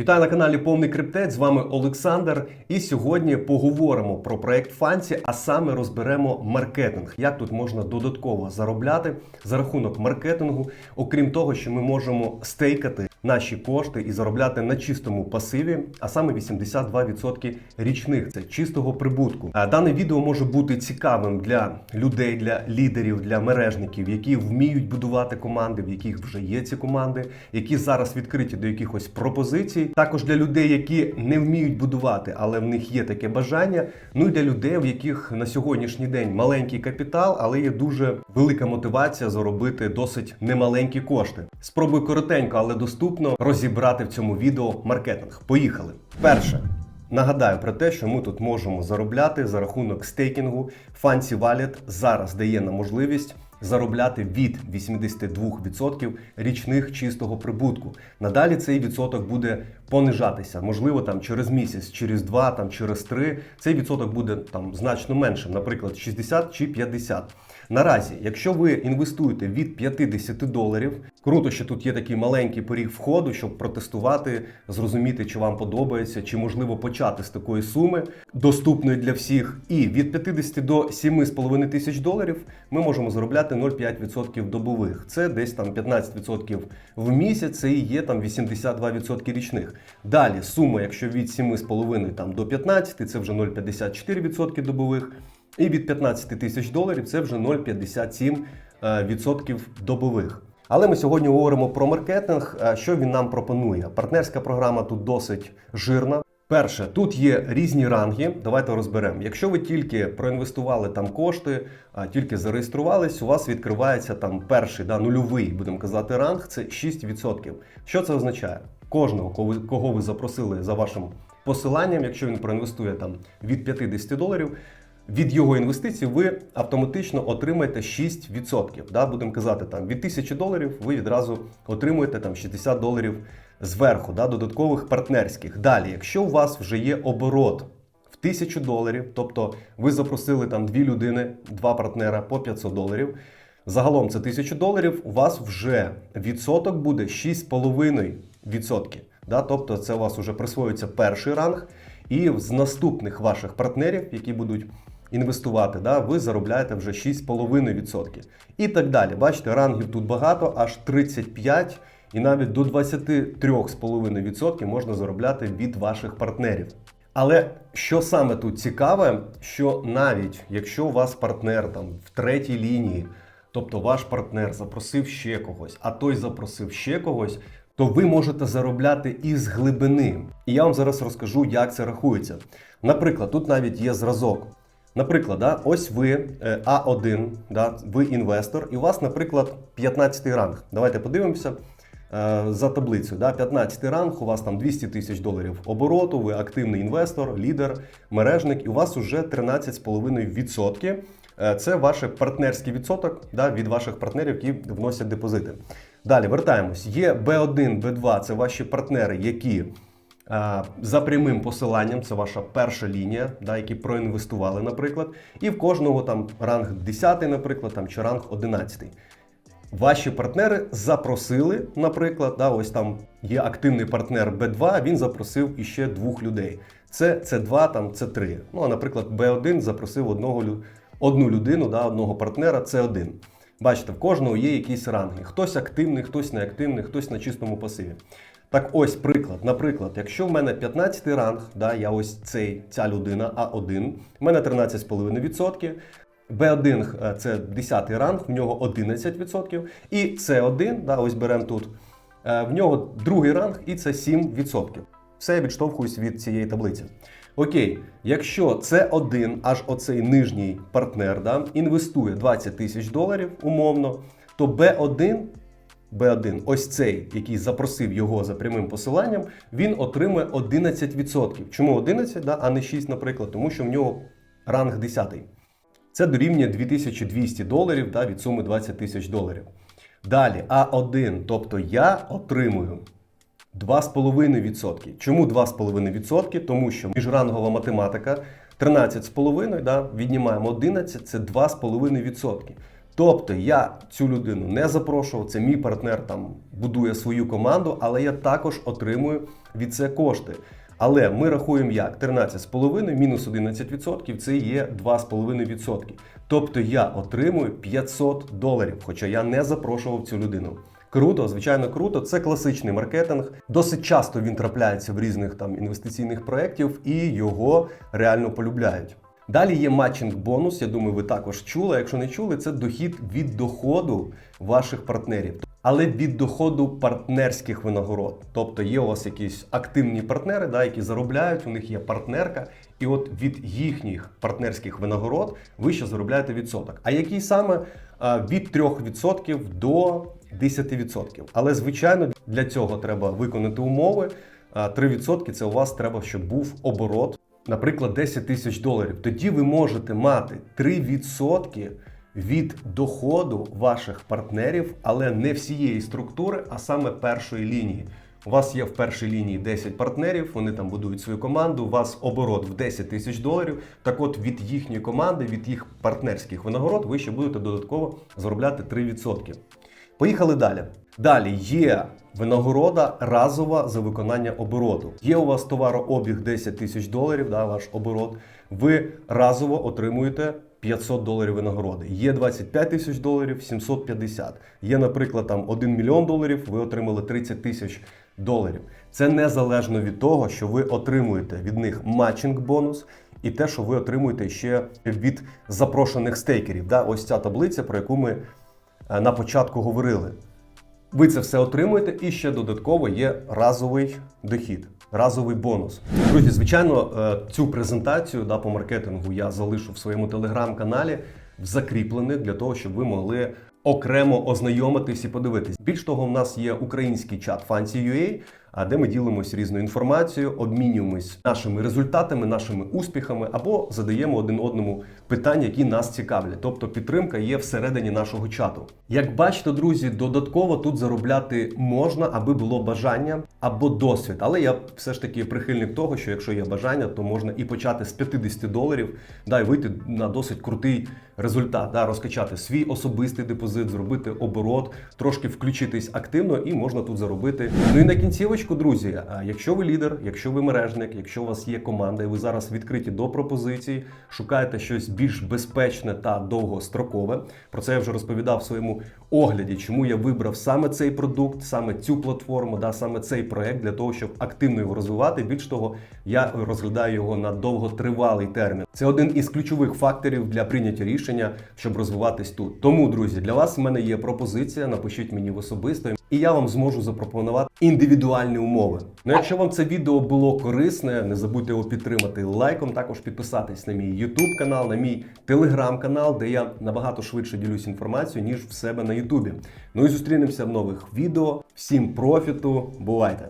Вітаю на каналі Повний Криптець. З вами Олександр. І сьогодні поговоримо про проект Фанці, а саме розберемо маркетинг. Як тут можна додатково заробляти за рахунок маркетингу, окрім того, що ми можемо стейкати наші кошти і заробляти на чистому пасиві, а саме 82% річних це чистого прибутку. А Дане відео може бути цікавим для людей, для лідерів, для мережників, які вміють будувати команди, в яких вже є ці команди, які зараз відкриті до якихось пропозицій. Також для людей, які не вміють будувати, але в них є таке бажання. Ну і для людей, в яких на сьогоднішній день маленький капітал, але є дуже велика мотивація заробити досить немаленькі кошти. Спробую коротенько, але доступно розібрати в цьому відео маркетинг. Поїхали. Перше. Нагадаю про те, що ми тут можемо заробляти за рахунок стейкінгу. Fancy Wallet зараз дає нам можливість заробляти від 82% річних чистого прибутку. Надалі цей відсоток буде понижатися. Можливо, там через місяць, через два, там через три. Цей відсоток буде там значно меншим, наприклад, 60 чи 50. Наразі, якщо ви інвестуєте від 50 доларів, круто, що тут є такий маленький поріг входу, щоб протестувати, зрозуміти, чи вам подобається, чи можливо почати з такої суми, доступної для всіх. І від 50 до 7,5 тисяч доларів ми можемо заробляти 0,5% добових. Це десь там 15% в місяць, це і є там 82% річних. Далі сума, якщо від 7,5 там до 15, це вже 0,54% добових. І від 15 тисяч доларів це вже 0,57% е, добових. Але ми сьогодні говоримо про маркетинг. Е, Що він нам пропонує? Партнерська програма тут досить жирна. Перше, тут є різні ранги. Давайте розберемо. Якщо ви тільки проінвестували там кошти, тільки зареєструвались, у вас відкривається там перший да, нульовий, будемо казати, ранг це 6%. Що це означає? Кожного, кого ви, запросили за вашим посиланням, якщо він проінвестує там від 50 доларів, від його інвестицій ви автоматично отримаєте 6%. Да? Будемо казати, там від 1000 доларів ви відразу отримуєте там 60 доларів зверху, да? додаткових партнерських. Далі, якщо у вас вже є оборот 1000 доларів, тобто ви запросили там дві людини, два партнера по 500 доларів. Загалом це 1000 доларів, у вас вже відсоток буде 6,5%. Да? Тобто це у вас вже присвоюється перший ранг, і з наступних ваших партнерів, які будуть інвестувати, да, ви заробляєте вже 6,5%. І так далі. Бачите, рангів тут багато, аж 35 і навіть до 23,5% можна заробляти від ваших партнерів. Але що саме тут цікаве, що навіть якщо у вас партнер там в третій лінії, тобто ваш партнер запросив ще когось, а той запросив ще когось, то ви можете заробляти із глибини. І я вам зараз розкажу, як це рахується. Наприклад, тут навіть є зразок. Наприклад, да, ось ви е, А1, да, ви інвестор, і у вас, наприклад, 15 ранг. Давайте подивимося е, за таблицею. Да, 15 ранг, у вас там 200 тисяч доларів обороту, ви активний інвестор, лідер, мережник, і у вас вже 13,5%. Е, Це ваш партнерський відсоток да, від ваших партнерів, які вносять депозити. Далі вертаємось. Є B1, B2 це ваші партнери, які а, за прямим посиланням, це ваша перша лінія, да, які проінвестували, наприклад. І в кожного там ранг 10, наприклад, там, чи ранг 11. Ваші партнери запросили, наприклад, да, ось там є активний партнер B2, він запросив іще двох людей. Це C2, там C3. Ну, а наприклад, B1 запросив одного, одну людину, да, одного партнера, C1. Бачите, в кожного є якісь ранги. Хтось активний, хтось неактивний, хтось на чистому пасиві. Так ось приклад. Наприклад, якщо в мене 15 ранг, да, я ось цей, ця людина А1, в мене 13,5%. B1 е, це 10 ранг, в нього 11%. І С1, да, ось беремо тут, е, в нього другий ранг і це 7%. Все я відштовхуюсь від цієї таблиці. Окей, якщо це один, аж оцей нижній партнер, да, інвестує 20 тисяч доларів умовно, то B1, B1, ось цей, який запросив його за прямим посиланням, він отримує 11%. Чому 11, да, а не 6, наприклад? Тому що в нього ранг 10. Це дорівнює 2200 доларів да, від суми 20 тисяч доларів. Далі А1, тобто я отримую 2,5%. Чому 2,5%? Тому що міжрангова математика 13,5, да, віднімаємо 11, це 2,5%. Тобто я цю людину не запрошував, це мій партнер там будує свою команду, але я також отримую від це кошти. Але ми рахуємо як 13,5 мінус 11% це є 2,5%. Тобто я отримую 500 доларів, хоча я не запрошував цю людину. Круто, звичайно, круто. Це класичний маркетинг. Досить часто він трапляється в різних там інвестиційних проєктів і його реально полюбляють. Далі є матчинг бонус. Я думаю, ви також чули. Якщо не чули, це дохід від доходу ваших партнерів, але від доходу партнерських винагород. Тобто є у вас якісь активні партнери, да, які заробляють, у них є партнерка, і от від їхніх партнерських винагород ви ще заробляєте відсоток. А який саме від 3% до 10%. Але звичайно для цього треба виконати умови. А, 3% це у вас треба, щоб був оборот наприклад, 10 тисяч доларів, тоді ви можете мати 3% від доходу ваших партнерів, але не всієї структури, а саме першої лінії. У вас є в першій лінії 10 партнерів, вони там будують свою команду. У вас оборот в 10 тисяч доларів. Так от від їхньої команди, від їх партнерських винагород, ви ще будете додатково заробляти 3%. Поїхали далі. Далі є винагорода разова за виконання обороту. Є у вас товарообіг 10 тисяч доларів, да, ваш оборот. Ви разово отримуєте 500 доларів винагороди. Є 25 тисяч доларів, 750. Є, наприклад, там 1 мільйон доларів, ви отримали 30 тисяч доларів. Це незалежно від того, що ви отримуєте від них матчинг бонус. І те, що ви отримуєте ще від запрошених стейкерів. Да? Ось ця таблиця, про яку ми на початку говорили. Ви це все отримуєте, і ще додатково є разовий дохід, разовий бонус. Друзі, звичайно, е, цю презентацію да, по маркетингу я залишу в своєму телеграм-каналі закріплений для того, щоб ви могли окремо ознайомитись і подивитись. Більш того, в нас є український чат Fancy.ua, де ми ділимося різною інформацією, обмінюємось нашими результатами, нашими успіхами або задаємо один одному питання, які нас цікавлять. Тобто підтримка є всередині нашого чату. Як бачите, друзі, додатково тут заробляти можна, аби було бажання або досвід. Але я все ж таки прихильник того, що якщо є бажання, то можна і почати з 50 доларів, да, і вийти на досить крутий результат, да, розкачати свій особистий депозит, зробити оборот, трошки включитись активно, і можна тут заробити. Ну і на кінцівочку, друзі, а якщо ви лідер, якщо ви мережник, якщо у вас є команда, і ви зараз відкриті до пропозицій, шукаєте щось більш безпечне та довгострокове. Про це я вже розповідав в своєму огляді, чому я вибрав саме цей продукт, саме цю платформу, да, саме цей проект для того, щоб активно його розвивати. Більш того, я розглядаю його на довготривалий термін. Це один із ключових факторів для прийняття рішення, щоб розвиватись тут. Тому, друзі, для вас в мене є пропозиція. Напишіть мені в особисто, і я вам зможу запропонувати індивідуальні умови. Ну, якщо вам це відео було корисне, не забудьте його підтримати лайком. Також підписатись на мій YouTube канал, на мій телеграм канал, де я набагато швидше ділюсь інформацією, ніж в себе на Ютубі. Ну і зустрінемося в нових відео. Всім профіту, бувайте!